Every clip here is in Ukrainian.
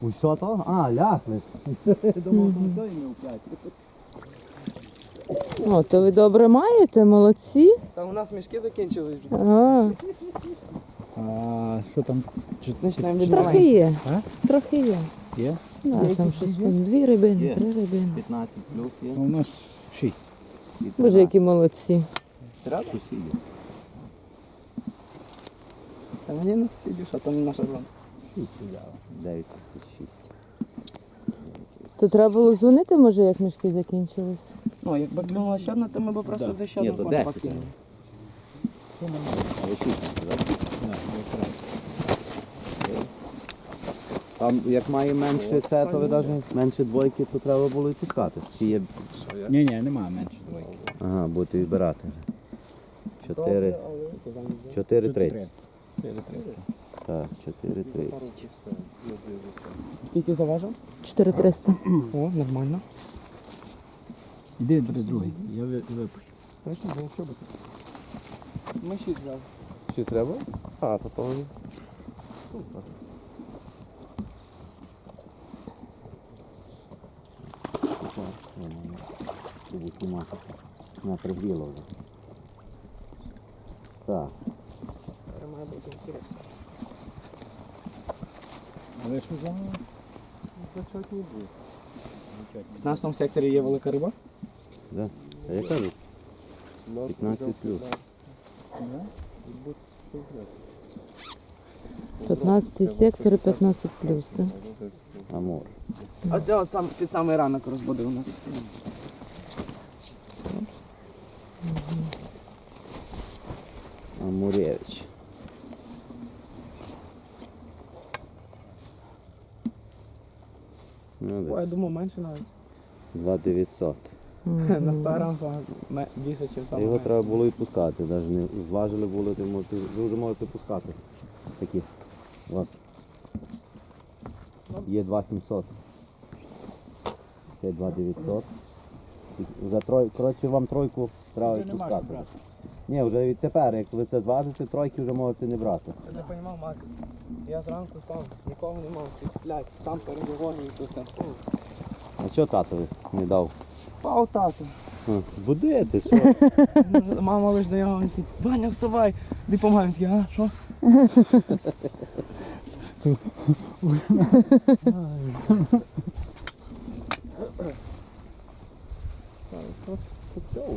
Усе то? А, ляхли. Думав, там все і не. О, то ви добре маєте, молодці. Та у нас мішки закінчились. вже. А, А що там? Чи трохи є. А? Трохи є. є? Да, там щось там дві рибини, Є. три рибини. 15 плюс є. Ну, у нас шість. Боже, які молодці. Треба? сусідів. Та мені на сусідів, що там наша зона. 6 9 6. То треба було дзвонити, може, як мішки закінчились. Ну, якби клюнула ще одна, то ми б просто Да. ще Ні, одну фото 10. покинули. Але 6 так? Там як має менше це, то ви навіть менше двойки, то треба було і пускати. Чи є... Ні, ні, немає менше двойки. Ага, будете відбирати. 4, Добре, але 4 30. 4 300. Так, 4 30. Скільки заважив? 4300. О, нормально. Іди бери другий, я ви- випущу. Точно, було що бути. Ми шість взяли. Чи треба? А, то повинні. На пригріло вже. Так. Має бути інтересно. Але що за В 15 секторі є велика риба. Да. А я кажу, 15 плюс. 15 сектор і 15 плюс, так? Амор. А це от сам, під самий ранок розбудив у нас. Амуревич. Ну, О, я десь думав менше навіть. 2900. На старому ме- більше, ніж саме. Його треба було і пускати, навіть не зважили було, ти можете, ви вже можете пускати. Такі. От. Є 2700. Це 2900. За трой, коротше, вам тройку треба Вже нема що пускати. брати. Ні, вже відтепер, як ви це зважите, тройки вже можете не брати. Я не розумів, Макс. Я зранку сам нікого не мав, всі сплять, сам переговорюю і все. А чого татові не дав? Спав тато. Ха, Будете, що? Мама лиш до нього говорить, Ваня, вставай, де помагаємо такі, а що? Чотири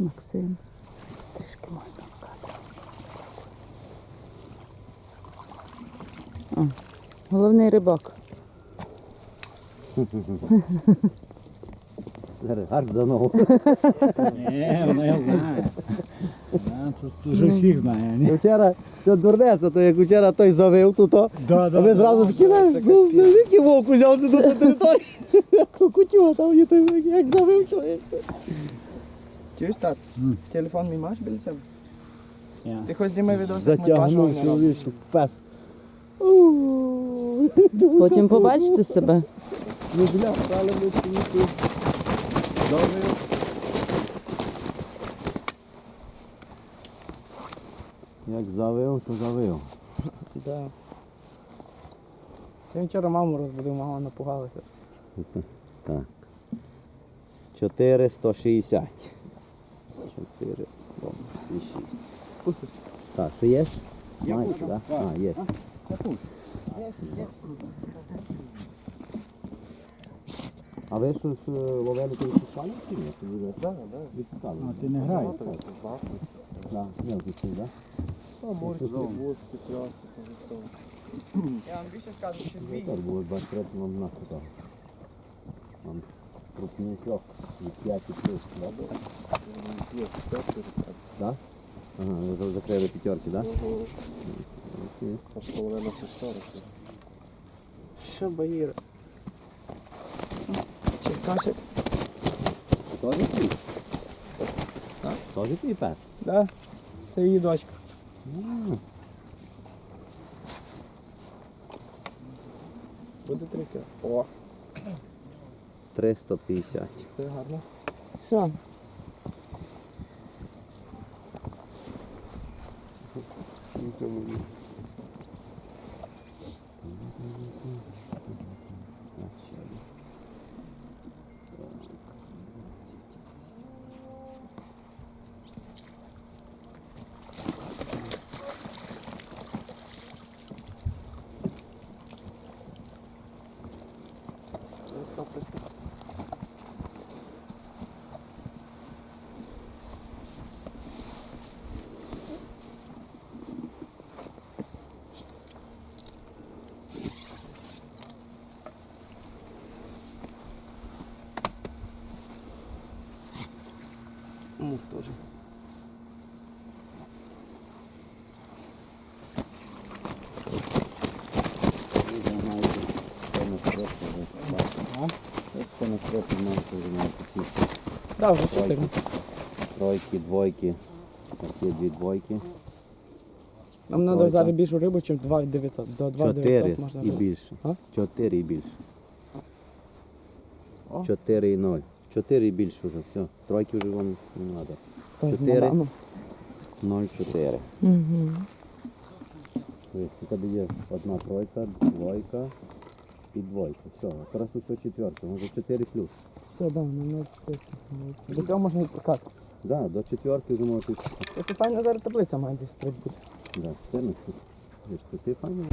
Максим. Трішки можна вкати. О, головний рибак. Гарс за ногу. Ні, вона його знає. Да, Тут тут вже всіх знає. ні? Вчора, це дурнець, то як вчора той завив, то то. Да, А ви зразу такі, ну, ну, звідки вовк взявся до території? Кутю, там є той, як завив чоловік. Чуєш, тат? Телефон мій маєш біля себе? Ні. Ти хоч зніми відос, як ми пашемо Затягнув не робимо. чоловічку пес. Потім побачите себе. Ну, бля, стали ми. Завив. Як завив, то завив. Да. Я вчора маму розбудив, мама напугалася. Так. 460. 460. Пустиш. Так, що є? Я Маєте, пущу. да? Так. А, є. А ви щось е, ловили коли пускали чи ні? Чи ви Да, да. відпускали? А, ти не граєш? Да, не відпустив, да? Я вам більше скажу, що дві. Так, було 23 вам нахуй так. Вам крупнячок від 5 плюс, да? Да? Ага, ви вже закрили п'ятерки, да? Аж половина сестера. Що Баїра? Черкашик. Тоже твій? Тоже твій пес? Да. Це її дочка. Буде трики. О, 350. це гарно. Що? Мух теж. Це на стропі маєте вже чотири. тройки, двойки. Такі дві двойки. Нам треба зараз більшу рибу, ніж 2,900. До 2,900 Чотири можна і рибу. більше. А? Чотири і більше. О. Чотири і ноль. Чотири і більше вже, все. Тройки вже вам не треба. Так, чотири. ну, Ноль чотири. Угу. У тебе є одна тройка, двойка і двойка. Все, зараз усе четверка, може 4 плюс. Все, да, ну, ну, До цього можна відпускати. Да, до четверки вже можеш. Це файна зараз таблиця має десь треба бути. Да, 14. Ти файно.